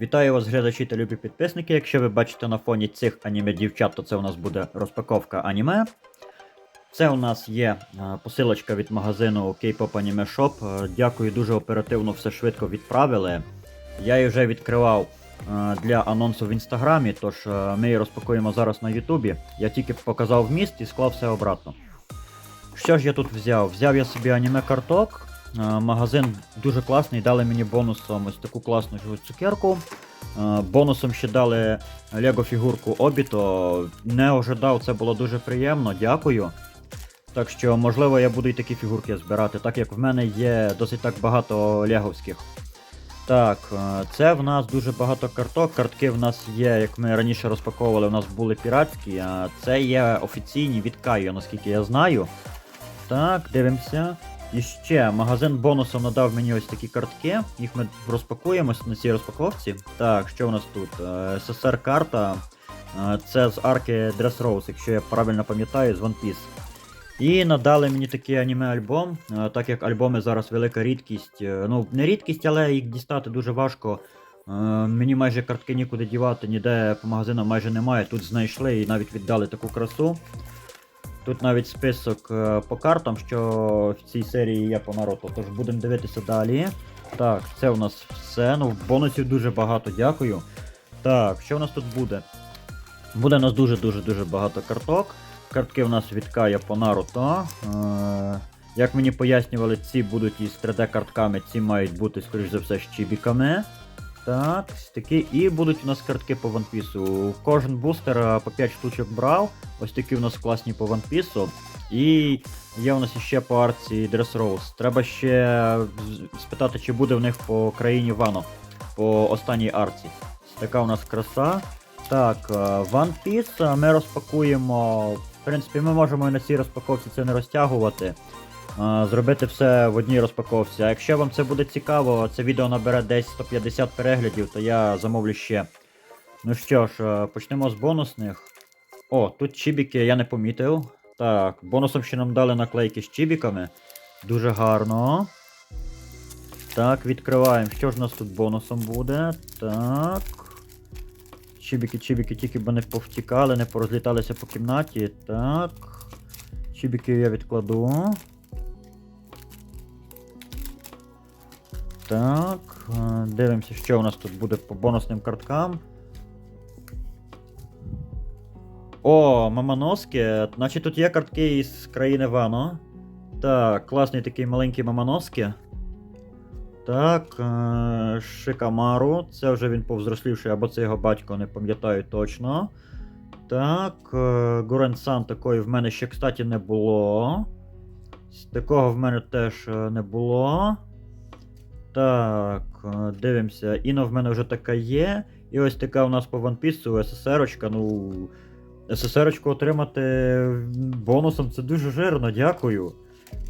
Вітаю вас, глядачі та любі підписники. Якщо ви бачите на фоні цих аніме дівчат, то це у нас буде розпаковка аніме. Це у нас є е, посилочка від магазину K-Pop Anime Shop. Е, Дякую, дуже оперативно все швидко відправили. Я її вже відкривав е, для анонсу в інстаграмі, тож ми її розпакуємо зараз на Ютубі. Я тільки показав вміст і склав все обратно. Що ж я тут взяв? Взяв я собі аніме карток. Е, Магазин дуже класний, дали мені бонусом ось таку класну цукерку. Е, Бонусом ще дали Лего фігурку Обіто. Не ожидав, це було дуже приємно, дякую. Так що, можливо, я буду і такі фігурки збирати, так як в мене є досить так багато леговських. Так, е, це в нас дуже багато карток. Картки в нас є, як ми раніше розпаковували, у нас були піратські, а це є офіційні від Кайо, наскільки я знаю. Так, дивимося. І ще магазин бонусом надав мені ось такі картки. Їх ми розпакуємось на цій розпаковці. Так, що у нас тут? Е, СССР карта. Е, Це з арки Dressrosa, якщо я правильно пам'ятаю, з One Piece. І надали мені такий аніме-альбом, е, так як альбоми зараз велика рідкість. Ну, не рідкість, але їх дістати дуже важко. Мені майже картки нікуди дівати, ніде по магазинам майже немає. Тут знайшли і навіть віддали таку красу. Тут навіть список е, по картам, що в цій серії є по Наруто, тож будемо дивитися далі. Так, це у нас все. Ну, бонусів дуже багато, дякую. Так, що у нас тут буде? Буде у нас дуже-дуже дуже багато карток. Картки у нас від Кая по Наруто. Е, як мені пояснювали, ці будуть із 3D-картками, ці мають бути, скоріш за все, з чібіками. Так, ось такі. І будуть у нас картки по One Piece. Кожен бустер е, по 5 штучок брав. Ось такі у нас класні по One Piece. І є у нас ще по арці Dressrosa. Треба ще спитати, чи буде в них по країні Вано. По останній арці. Така у нас краса. Так, е, One Piece ми розпакуємо. В принципі, ми можемо і на цій розпаковці це не розтягувати. Зробити все в одній розпаковці. А якщо вам це буде цікаво, це відео набере десь 150 переглядів, то я замовлю ще. Ну що ж, е, почнемо з бонусних. О, тут чібіки я не помітив. Так, бонусом ще нам дали наклейки з чібіками. Дуже гарно. Так, відкриваємо. Що ж у нас тут бонусом буде? Так. Чібіки, чібіки, тільки б не повтікали, не порозліталися по кімнаті. Так. Чібіки я відкладу. Так. е, Дивимося, що у нас тут буде по бонусним карткам. О, мамоноски. Значить тут є картки із країни Вано. Так, класний такий маленький мамоноски. Так, е, Шикамару. Це вже він повзрослівший, або це його батько, не пам'ятаю точно. Так, е, Гурен-сан такої в мене ще, кстати, не було. Такого в мене теж не було. Так, е, дивимося. Іно в мене вже така є. І ось така у нас по One Piece СССР-очка. Ну. СССР-очку отримати бонусом це дуже жирно, дякую.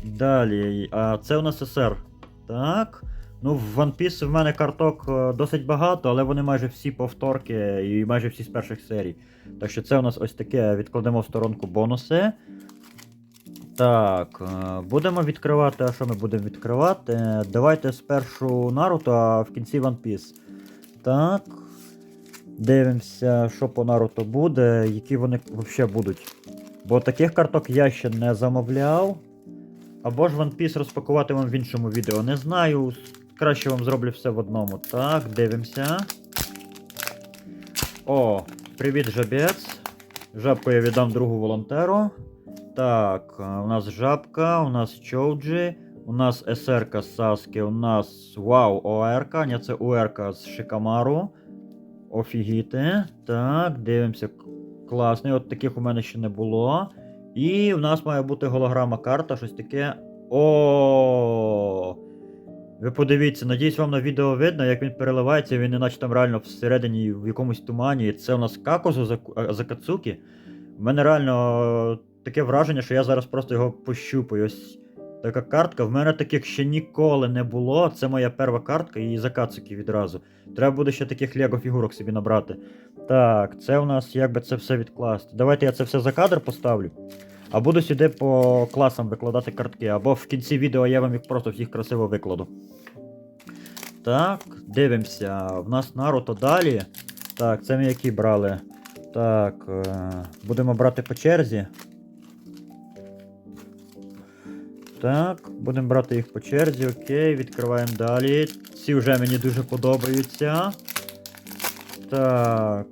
Далі. А це у нас СССР. Так. Ну, в One Piece в мене карток е, досить багато, але вони майже всі повторки і майже всі з перших серій. Так що це у нас ось таке. Відкладемо в сторонку бонуси. Так, е, будемо відкривати. А що ми будемо відкривати? Давайте спершу Наруто, а в кінці One Piece. Так. Дивимося, що по Наруто буде, які вони взагалі будуть. Бо таких карток я ще не замовляв. Або ж One Piece розпакувати вам в іншому відео. Не знаю. Краще вам зроблю все в одному. Так, дивимося. О, привіт, жабець. Жабку я віддам другу волонтеру. Так, е, у нас жабка, у нас Чоуджі, у нас СРК Саске, у нас Вау ОРК, ні, це УРК з Шикамару. Офігіти. Так, дивимося. Класний, от таких у мене ще не було. І в нас має бути голограма карта, щось таке. О! Ви подивіться, надіюсь, вам на відео видно, як він переливається, він іначе там реально всередині в якомусь тумані. Це у нас Какозу Закацукі. У мене реально таке враження, що я зараз просто його пощупаю. Ось така картка. В мене таких ще ніколи не було. Це моя перша картка і Закацукі відразу. Треба буде ще таких лего фігурок собі набрати. Так, це у нас як би це все відкласти. Давайте я це все за кадр поставлю. А буду сюди по класам викладати картки. Або в кінці відео я вам їх просто всіх красиво викладу. Так, дивимося. В нас Наруто далі. Так, це ми які брали. Так, е, будемо брати по черзі. Так, будемо брати їх по черзі, окей, відкриваємо далі. Ці вже мені дуже подобаються. Так,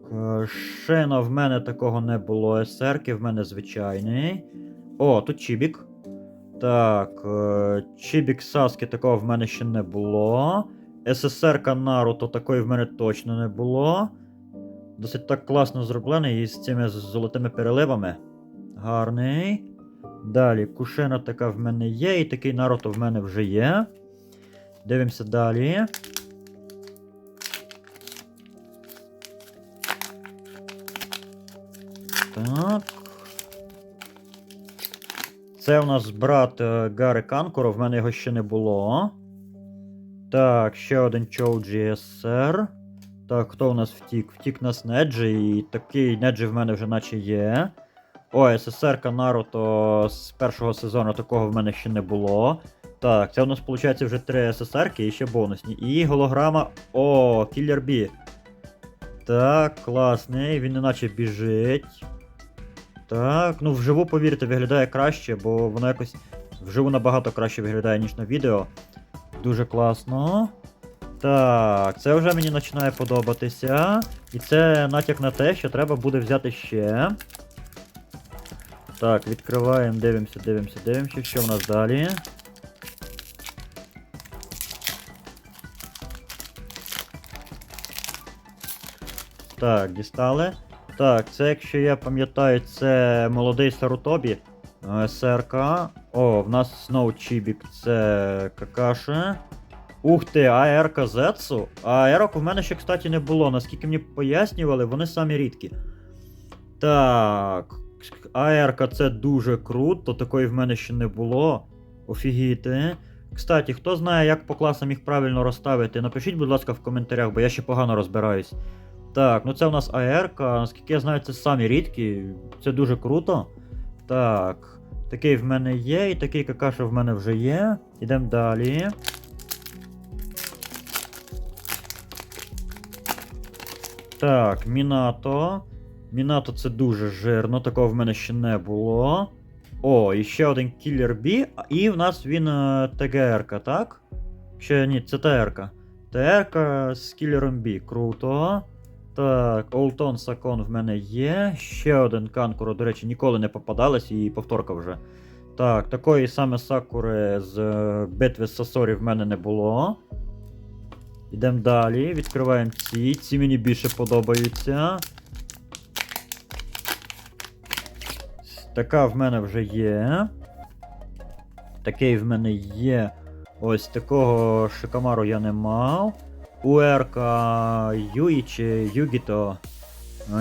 шена в мене такого не було. СРки в мене звичайний. О, тут Чібік. Так, е, Чібік Саски такого в мене ще не було. СССР Наруто такої в мене точно не було. Досить так класно зроблений із цими золотими переливами. Гарний. Далі, кушена така в мене є, і такий Наруто в мене вже є. Дивимося далі. Так. Це у нас брат е, Гари Канкуро, в мене його ще не було. Так, ще один Чоуджі СР. Так, хто у нас втік? Втік у нас Неджі, і такий Неджі в мене вже наче є. О, СССР Наруто з першого сезону такого в мене ще не було. Так, це у нас виходить вже три СССРки і ще бонусні. І голограма. О, Кіллер Бі. Так, класний, він неначе біжить. Так, ну вживу, повірте, виглядає краще, бо воно якось вживу набагато краще виглядає, ніж на відео. Дуже класно. Так, це вже мені починає подобатися. І це натяк на те, що треба буде взяти ще. Так, відкриваємо, дивимося, дивимося, дивимося, що в нас далі. Так, дістали. Так, це, якщо я пам'ятаю, це молодий Сарутобі. е, СРК. О, в нас знову Чібік, це Какаши. Ух ти, АРК Зетсу. А АРок у мене ще, кстати, не було. Наскільки мені пояснювали, вони самі рідкі. Так. АРК це дуже круто, такої в мене ще не було. Офігіти. Кстати, хто знає, як по класам їх правильно розставити, напишіть, будь ласка, в коментарях, бо я ще погано розбираюсь. Так, ну це у нас АРК, наскільки я знаю, це самі рідкі. Це дуже круто. Так. Такий в мене є, і такий какаша в мене вже є. Ідемо далі. Так, Мінато. Мінато це дуже жирно, такого в мене ще не було. О, і ще один кілер Бі, і в нас він е, ТГРК, так? Ще ні, це ТРК. ТРК з кілером Бі. Круто. Так, Олтон Сакон в мене є. Ще один Канкуро, до речі, ніколи не попадалась і повторка вже. Так, такої саме Сакури з е, битви Сасорі в мене не було. Йдемо далі, відкриваємо ці. Ці мені більше подобаються. Така в мене вже є. Такий в мене є. Ось такого Шикамару я не мав. Уерка Юї чи Югіто.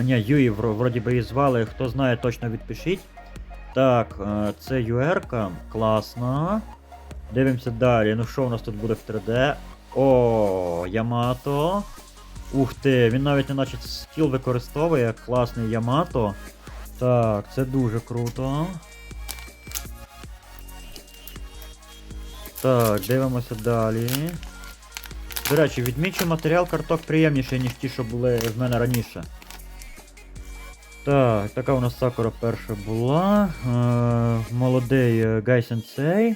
Ні, Юї вроді би її звали. Хто знає, точно відпишіть. Так, е, це Юерка. Класно. Дивимося далі. Ну що у нас тут буде в 3D? О, Ямато. Ух ти, він навіть неначе скіл використовує. Класний Ямато. Так, це дуже круто. Так, дивимося далі. До речі, відмічу матеріал карток приємніший, ніж ті, що були в мене раніше. Так, така у нас Сакура перша була. Е, молодий е, Гай Сенсей.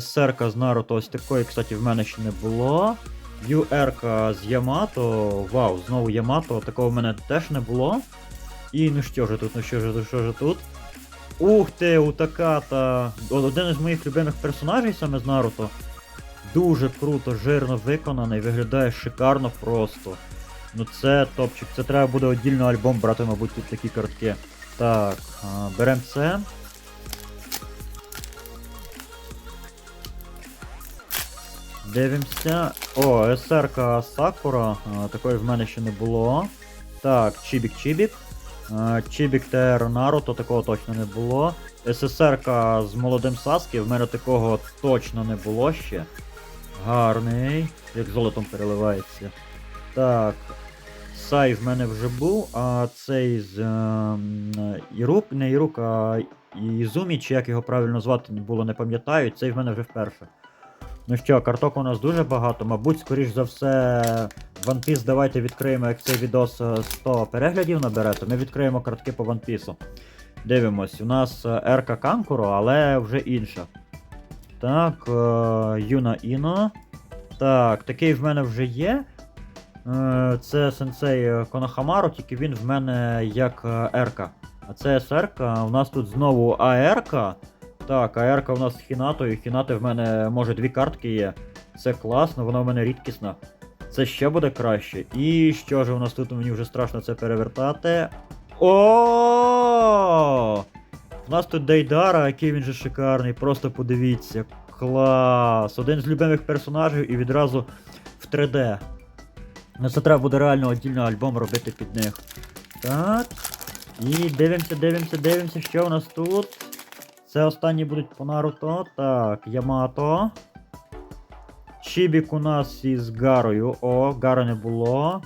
СРК з Наруто ось такої, кстати, в мене ще не було. ЮРК з Ямато. Вау, знову Ямато, такого в мене теж не було. І ну що ж тут, ну що ж, що ж тут? Ух ти, Утаката. Один із моїх любимих персонажів саме з Наруто. Дуже круто, жирно виконаний, виглядає шикарно просто. Ну це топчик, це треба буде віддільно альбом брати, мабуть, тут такі картки. Так, беремо це. Дивимося. О, СРК Сакура. Такої в мене ще не було. Так, Чібік Чібік. ТР Наруто, такого точно не було. ССРК з молодим Саскі, в мене такого точно не було ще. Гарний, як золотом переливається. Так. Сай в мене вже був, а цей з ем, Ірук, не Ірук, а Ізумі, чи як його правильно звати, було, не пам'ятаю, цей в мене вже вперше. Ну що, карток у нас дуже багато. Мабуть, скоріш за все, One Piece давайте відкриємо, як цей відос е, 100 переглядів набере, то ми відкриємо картки по One Piece. Дивимось, у нас е, Ерка Канкуро, але вже інша. Так, е, Юна Іно. Так, такий в мене вже є. Е, Це сенсей е, Конохамару, тільки він в мене як е, Ерка. А це СРК. У нас тут знову АРК. Так, АРК у нас з Хінатою. Хінати в мене, може, дві картки є. Це класно, вона в мене рідкісна. Це ще буде краще. І що ж у нас тут? Мені вже страшно це перевертати. О! У нас тут Дейдара, який він же шикарний, просто подивіться. Клас! Один з любимих персонажів і відразу в 3D. Ну це треба буде реально отдільно альбом робити під них. Так. І дивимося, дивимося, дивимося, що у нас тут. Це останні будуть по Наруто. Так, Ямато. Чібік у нас із Гарою. О, Гара не було.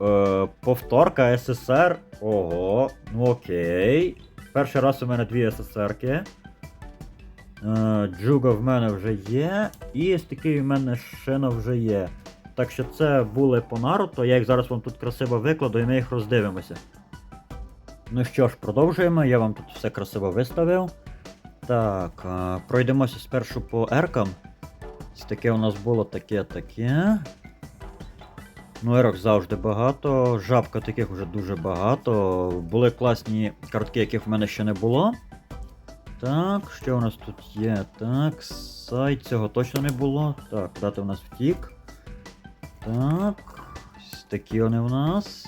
Е, повторка СССР. Ого, ну окей. Перший раз у мене дві СССРки. Е, Джуга в мене вже є. І такий в мене Шена вже є. Так що це були по Наруто. Я їх зараз вам тут красиво викладу і ми їх роздивимося. Ну що ж, продовжуємо. Я вам тут все красиво виставив. Так, пройдемося спершу по еркам. Ось таке у нас було таке, таке. Ну, ерок завжди багато. Жабка таких вже дуже багато. Були класні картки, яких в мене ще не було. Так, що у нас тут є? Так, сайт цього точно не було. Так, дати у нас втік. Так. Такі вони в нас.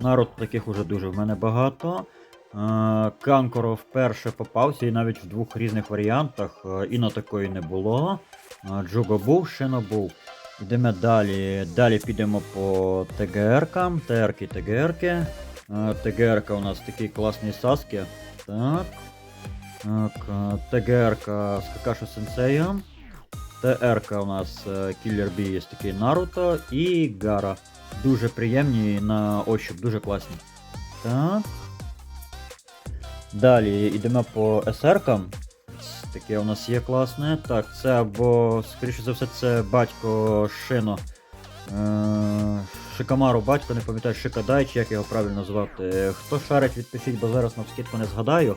Народ таких уже дуже в мене багато. Е, Канкоро вперше попався і навіть в двох різних варіантах. Е, Іно такої не було. Е, Джуго був, Шино був. Йдемо далі. Далі підемо по ТГРкам. ТРки, ТГРки. ТГРка у нас такий класний Саскі. Так. Так, ТГРка з Какашо Сенсеєм. ТРК у нас Killer Bee є такий Наруто і Гара. Дуже приємні на ощуп, дуже класні. Так. Далі йдемо по СРкам. Таке у нас є класне. Так, це або, скоріше за все, це батько Шино. Е, Шикамару батько, не пам'ятаю, Шикадай, чи як його правильно звати. Хто шарить, відпишіть, бо зараз на вскидку не згадаю.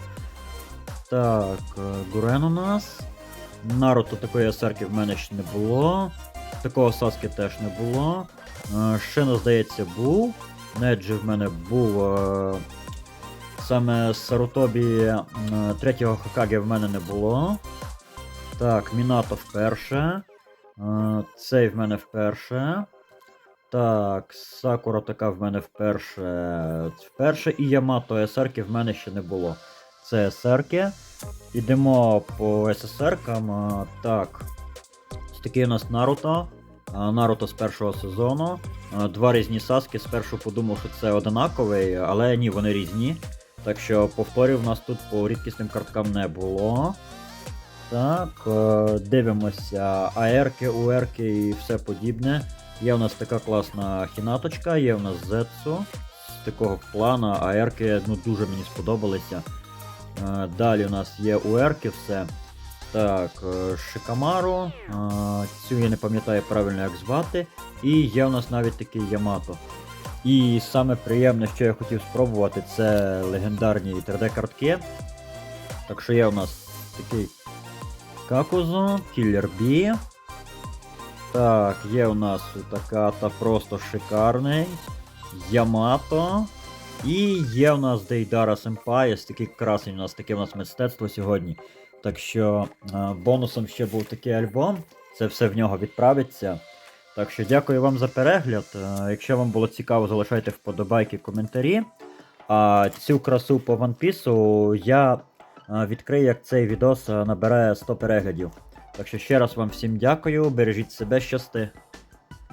Так, е, Гурен у нас. Наруто такої асарки в мене ще не було. Такого Саски теж не було. Е, Шино, здається, був. Неджі в мене був. Е, Саме Сарутобі е, третього Хокаге в мене не було. Так, Мінато вперше. Е, Цей в мене вперше. Так, Сакура така в мене вперше. Вперше і Ямато СРки в мене ще не було. Це СРки. Ідемо по ССРкам. а, Так. Ось такий у нас Наруто. Наруто з першого сезону. Два різні Саски. Спершу подумав, що це одинаковий, але ні, вони різні. Так що повторів у нас тут по рідкісним карткам не було. Так, е, дивимося. АРки, УРки і все подібне. Є у нас така класна хінаточка, є у нас Зетсу. З такого плана АРки ну, дуже мені сподобалися. Е, Далі у нас є УРки все. Так, е, Шикамару. Цю я не пам'ятаю правильно як звати. І є у нас навіть такий Ямато. І саме приємне, що я хотів спробувати, це легендарні 3D-картки. Так що є у нас такий Какузо, Killer Bee. Так, є у нас така та просто шикарний. Ямато. І є у нас Дейдара Сенпай, ось такий красень у нас таке у нас мистецтво сьогодні. Так що е, бонусом ще був такий альбом. Це все в нього відправиться. Так що дякую вам за перегляд. Е, Якщо вам було цікаво, залишайте вподобайки, коментарі. А цю красу по One Piece я е, відкрию, як цей відос набирає набере 100 переглядів. Так що ще раз вам всім дякую, бережіть себе, щасти.